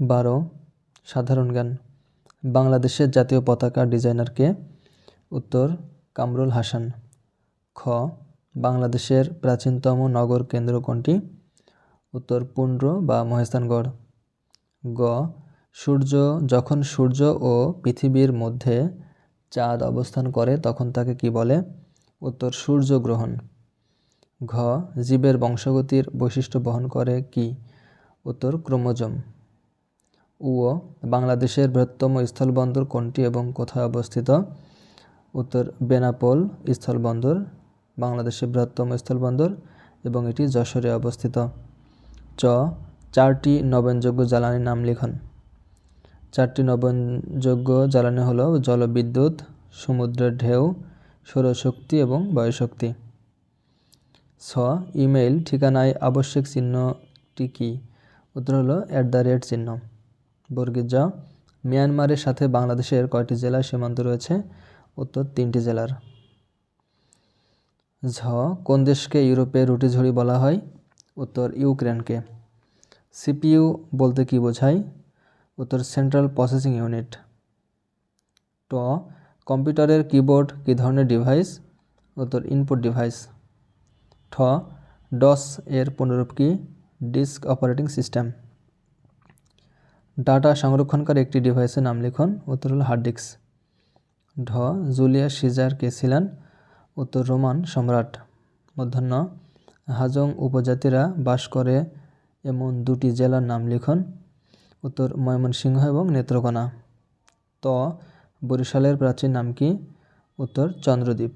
বারো, সাধারণ জ্ঞান। বাংলাদেশের জাতীয় পতাকা ডিজাইনার কে উত্তর, কামরুল হাসান। খ, বাংলাদেশের প্রাচীনতম নগর কেন্দ্র কোনটি? উত্তর, পুন্ড্র বা মহেস্তানগড় গ, সূর্য, যখন সূর্য ও পৃথিবীর মধ্যে চাঁদ অবস্থান করে, তখন তাকে কি বলে? উত্তর সূর্যগ্রহণ ঘ, জীবের বংশগতির বৈশিষ্ট্য বহন করে কি? উত্তর, ক্রোমোজোম। উ বাংলাদেশের বৃহত্তম স্থলবন্দর কোনটি এবং কোথায় অবস্থিত? উত্তর, বেনাপোল স্থলবন্দর, বাংলাদেশের বৃহত্তম স্থলবন্দর এবং এটি যশোরে অবস্থিত। চ, চারটি নবায়নযোগ্য জ্বালানির নাম লিখন। চারটি নবায়নযোগ্য জ্বালানি হলো জলবিদ্যুৎ, সমুদ্রের ঢেউ, সৌরশক্তি এবং বায়ুশক্তি। ছ, ইমেইল ঠিকানায় আবশ্যক চিহ্নটি কী? উত্তর হলো অ্যাট দ্য রেট চিহ্ন। বর্গীর মিয়ানমারের সাথে বাংলাদেশের কয়টি জেলার সীমান্ত রয়েছে? উত্তর তিনটি জেলার। ঝ, কোন দেশকে ইউরোপে রুটিঝুড়ি বলা হয়? উত্তর ইউক্রেনকে। সিপিইউ বলতে কি বোঝায়? উত্তর সেন্ট্রাল প্রসেসিং ইউনিট। ট, কম্পিউটারের কিবোর্ড কী ধরনের ডিভাইস? উত্তর ইনপুট ডিভাইস। ঠ, ডস এর পুনরূপ কি? Disk operating system. ডাটা সংরক্ষণকারী একটি ডিভাইসের নাম লিখুন, উত্তর হল হার্ড ডিস্ক ঢ জুলিয়াস সিজার কে ছিলেন, উত্তর রোমান সম্রাট। মধ্যাহ্ন, হাজং উপজাতিরা বাস করে এমন দুটি জেলার নাম লিখুন, উত্তর ময়মনসিংহ এবং নেত্রকোনা। ত, বরিশালের প্রাচীন নাম কি, উত্তর চন্দ্রদ্বীপ।